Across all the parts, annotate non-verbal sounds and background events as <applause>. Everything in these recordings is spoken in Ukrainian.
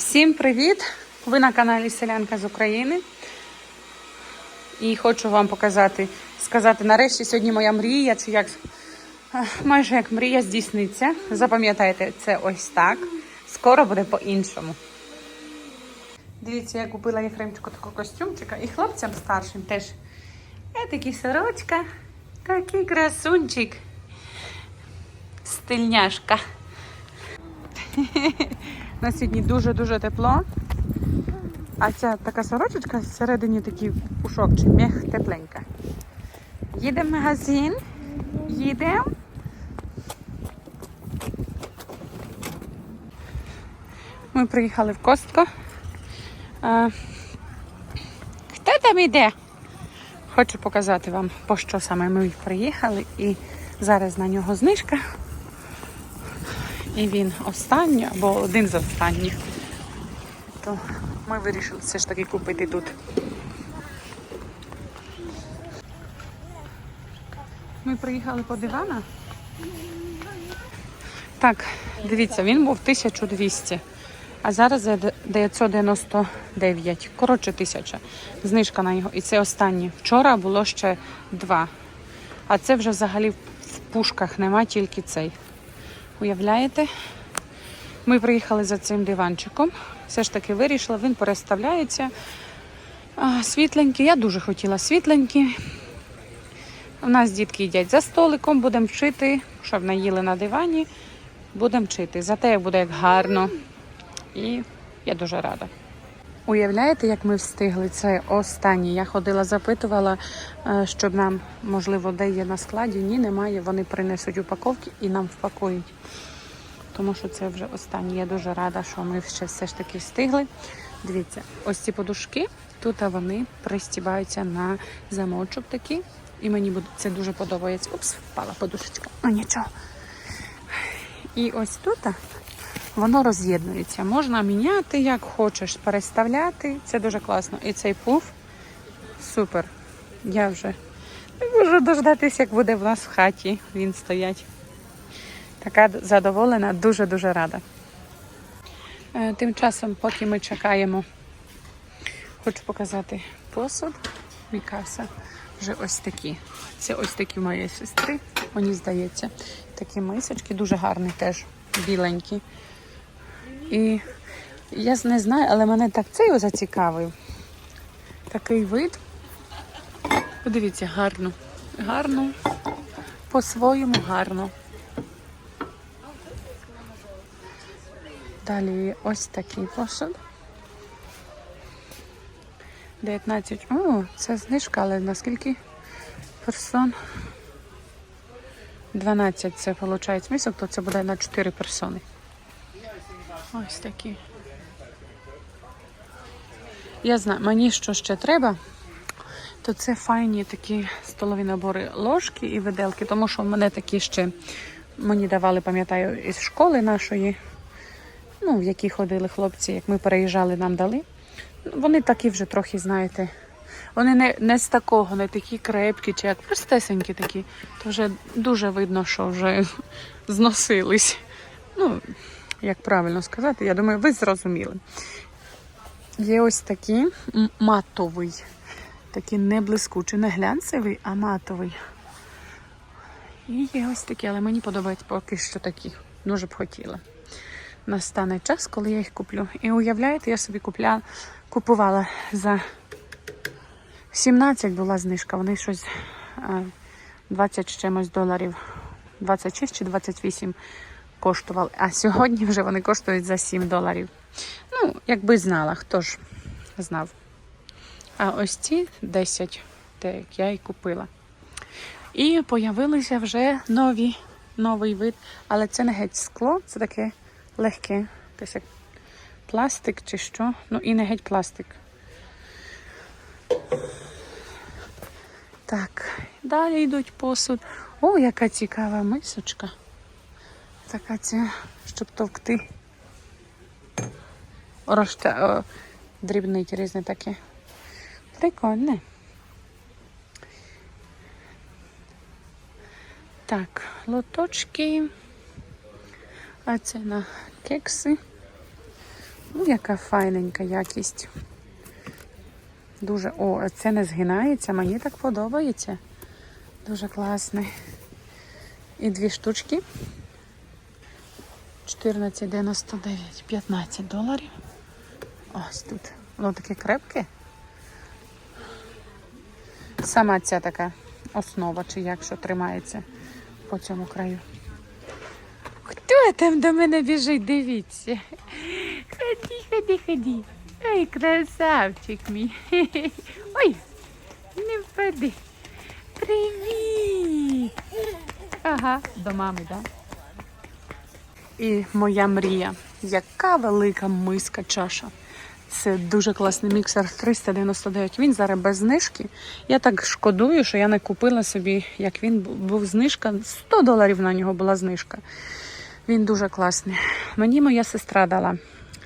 Всім привіт! Ви на каналі Селянка з України. І хочу вам показати, сказати, нарешті сьогодні моя мрія, це як майже як мрія здійсниться. Запам'ятайте, це ось так. Скоро буде по-іншому. Дивіться, я купила Єфремчику такого костюмчика і хлопцям старшим теж. Такі сорочка. Який красунчик. Стильняшка. <laughs> На сьогодні дуже-дуже тепло. А ця така сорочечка всередині такий пушок чи мех тепленька. Їдемо в магазин. Їдемо. Ми приїхали в Костко. А, хто там іде? Хочу показати вам, по що саме ми приїхали. І зараз на нього знижка. І він останній або один з останніх. То ми вирішили все ж таки купити тут. Ми приїхали по дивана. Так, дивіться, він був 1200, а зараз 999. Коротше, 1000. Знижка на нього. І це останнє. Вчора було ще два. А це вже взагалі в пушках нема, тільки цей. Уявляєте? Ми приїхали за цим диванчиком. Все ж таки вирішила, він переставляється. Світленький. Я дуже хотіла світленький. У нас дітки їдять за столиком, будемо вчити, щоб наїли на дивані. Будемо вчити. Зате буде як гарно. І я дуже рада. Уявляєте, як ми встигли? Це останнє. Я ходила, запитувала, е, щоб нам, можливо, де є на складі. Ні, немає. Вони принесуть упаковки і нам впакують. Тому що це вже останнє. Я дуже рада, що ми ще все ж таки встигли. Дивіться, ось ці подушки, тут вони пристібаються на замочок такий. І мені це дуже подобається. Упс, впала подушечка. Ну нічого. І ось тут воно роз'єднується. Можна міняти як хочеш, переставляти. Це дуже класно. І цей пуф супер. Я вже не можу дождатися, як буде в нас в хаті він стоять. Така задоволена, дуже-дуже рада. Е, Тим часом, поки ми чекаємо, хочу показати посуд. Мікаса. Вже ось такі. Це ось такі моєї сестри, мені здається. Такі мисочки, дуже гарні теж, біленькі. І я не знаю, але мене так цей зацікавив. Такий вид. Подивіться, гарно. Гарно. По-своєму гарно. Далі ось такий посуд. 19. О, це знижка, але наскільки персон? 12 це виходить місок, то це буде на 4 персони. Ось такі. Я знаю, мені що ще треба, то це файні такі столові набори ложки і виделки, тому що в мене такі ще мені давали, пам'ятаю, із школи нашої, ну, в якій ходили хлопці, як ми переїжджали, нам дали. Вони такі вже трохи, знаєте, вони не, не з такого, не такі крепкі, чи як простесенькі такі, то вже дуже видно, що вже <laughs> зносились. Ну, як правильно сказати, я думаю, ви зрозуміли. Є ось такі матовий, такий не блискучий, не глянцевий, а матовий. І є ось такі, але мені подобається поки що такі. Дуже б хотіла. Настане час, коли я їх куплю. І уявляєте, я собі купля, купувала за 17 була знижка. Вони щось е, 20 чимось доларів, 26 чи 28 коштували. А сьогодні вже вони коштують за 7 доларів. Ну, якби знала, хто ж знав. А ось ці 10, те, як я і купила. І появилися вже нові, новий вид, але це не геть скло, це таке легке, якесь як пластик чи що. Ну і не геть пластик. Так, далі йдуть посуд. О, яка цікава мисочка. Така ця, щоб товкти. Розтя... о, дрібнить різне таке. Прикольне. Так, лоточки. А це на кекси. Ну, яка файненька якість. Дуже. О, це не згинається, мені так подобається. Дуже класний. І дві штучки. 14,99, 15 доларів. Ось тут. Воно таке крепке. Сама ця така основа, чи як що тримається по цьому краю. Хто там до мене біжить? Дивіться. Ході, ході, ході. Ой, красавчик мій. Ой, не впади. Привіт. Ага, до мами, так? Да? І моя мрія. Яка велика миска чаша. Це дуже класний міксер 399. Він зараз без знижки. Я так шкодую, що я не купила собі, як він був знижка. 100 доларів на нього була знижка. Він дуже класний. Мені моя сестра дала.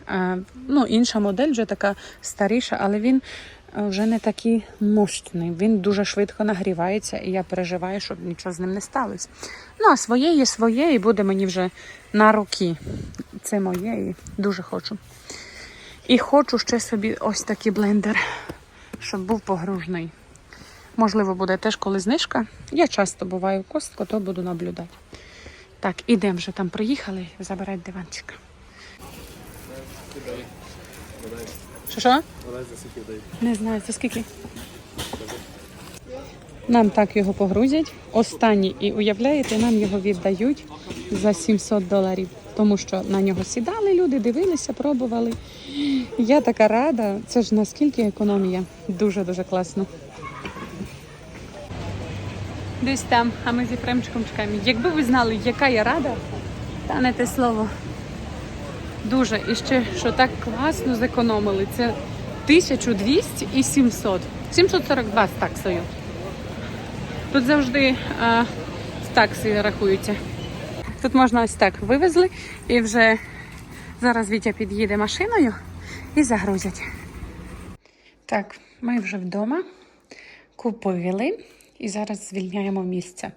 Е, ну, інша модель вже така старіша, але він вже не такий мощний. Він дуже швидко нагрівається, і я переживаю, щоб нічого з ним не сталося. Ну, а своє є своє, і буде мені вже на роки. Це моє і дуже хочу. І хочу ще собі ось такий блендер, щоб був погружний. Можливо, буде теж коли знижка. Я часто буваю в костку, то буду наблюдати. Так, ідемо вже там приїхали, забирати диванчик. Що що? Не знаю, це скільки? Нам так його погрузять. Останній, і уявляєте, нам його віддають за 700 доларів. Тому що на нього сідали люди, дивилися, пробували. Я така рада. Це ж наскільки економія. Дуже-дуже класно. Десь там, а ми з Єфремчиком чекаємо. Якби ви знали, яка я рада, та не те слово. Дуже. І ще, що так класно зекономили. Це 1200 і 700. 742 з таксою. Тут завжди а, з такси рахуються. Тут можна ось так вивезли і вже зараз Вітя під'їде машиною і загрузять. Так, ми вже вдома купили і зараз звільняємо місце.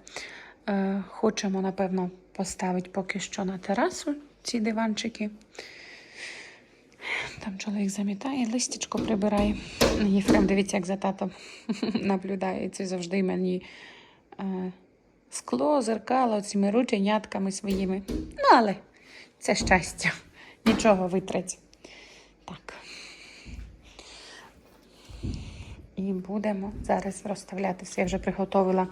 Е, хочемо, напевно, поставити поки що на терасу ці диванчики. Там чоловік замітає, листячко прибирає. Єфрем, дивіться, як за татом <laughs> наблюдає. Це завжди мені е, скло, зеркало цими рученятками своїми. Ну, але це щастя. <laughs> Нічого витреться. Так. І будемо зараз розставлятися. Я вже приготувала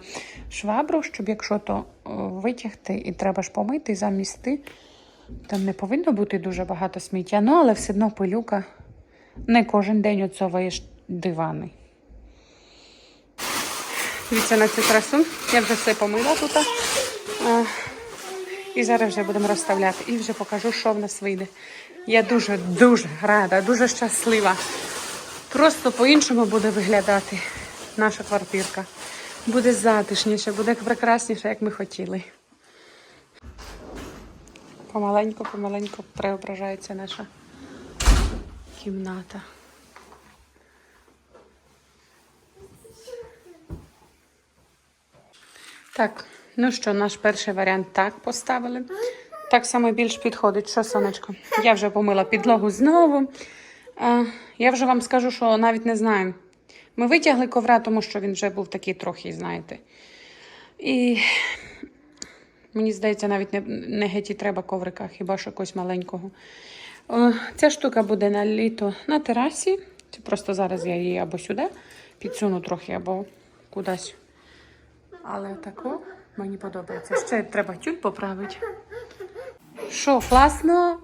швабру, щоб якщо то витягти і треба ж помити, замісти. Там не повинно бути дуже багато сміття, ну але все одно пилюка. Не кожен день оцовуєш дивани. Дивіться на цю красу. Я вже все помила тут. І зараз вже будемо розставляти. І вже покажу, що в нас вийде. Я дуже-дуже рада, дуже щаслива. Просто по-іншому буде виглядати наша квартирка. Буде затишніше, буде прекрасніше, як ми хотіли. Помаленьку, помаленьку преображається наша кімната. Так, ну що, наш перший варіант так поставили. Так само більш підходить, що сонечко. Я вже помила підлогу знову. Я вже вам скажу, що навіть не знаю. Ми витягли ковра, тому що він вже був такий трохи, знаєте. І мені здається, навіть не, не геть і треба коврика, хіба що якогось маленького. О, ця штука буде на літо на терасі. Це просто зараз я її або сюди підсуну трохи, або кудись. Але тако мені подобається. Ще треба тюль поправити. Що, класно?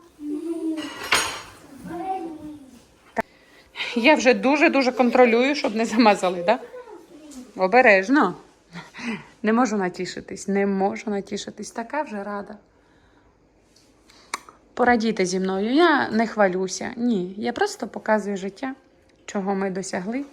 Я вже дуже-дуже контролюю, щоб не замазали, так? Да? Обережно. Не можу натішитись, не можу натішитись. Така вже рада. Порадійте зі мною. Я не хвалюся. Ні. Я просто показую життя, чого ми досягли.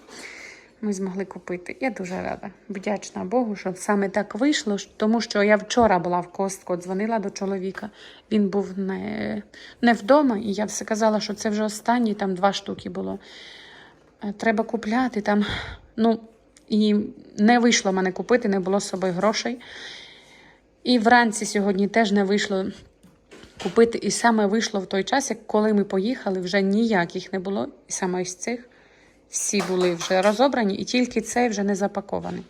Ми змогли купити. Я дуже рада. Вдячна Богу, що саме так вийшло, тому що я вчора була в костку, дзвонила до чоловіка. Він був не, не вдома, і я все казала, що це вже останні, там два штуки було. Е, Треба купляти там. Ну, і не вийшло мене купити, не було з собою грошей. І вранці сьогодні теж не вийшло купити. І саме вийшло в той час, як коли ми поїхали, вже ніяких не було. І саме із цих всі були вже розобрані, і тільки цей вже не запакований.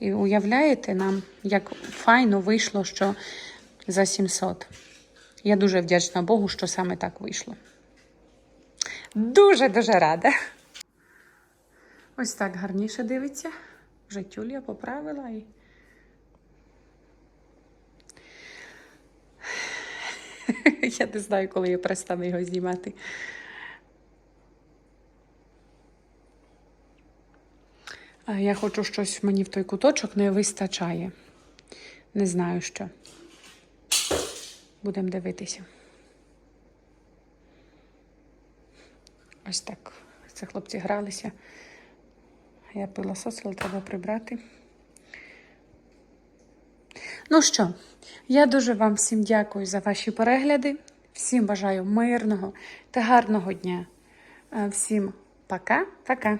І уявляєте нам, як файно вийшло, що за 700. Я дуже вдячна Богу, що саме так вийшло. Дуже-дуже рада. Ось так гарніше дивиться. Вже тюль я поправила і. <laughs> Я не знаю, коли я перестану його знімати. Я хочу щось мені в той куточок не вистачає. Не знаю що. Будемо дивитися. Ось так. Це хлопці гралися. Я пилососила, треба прибрати. Ну що, я дуже вам всім дякую за ваші перегляди. Всім бажаю мирного та гарного дня. Е, Всім пока-пока.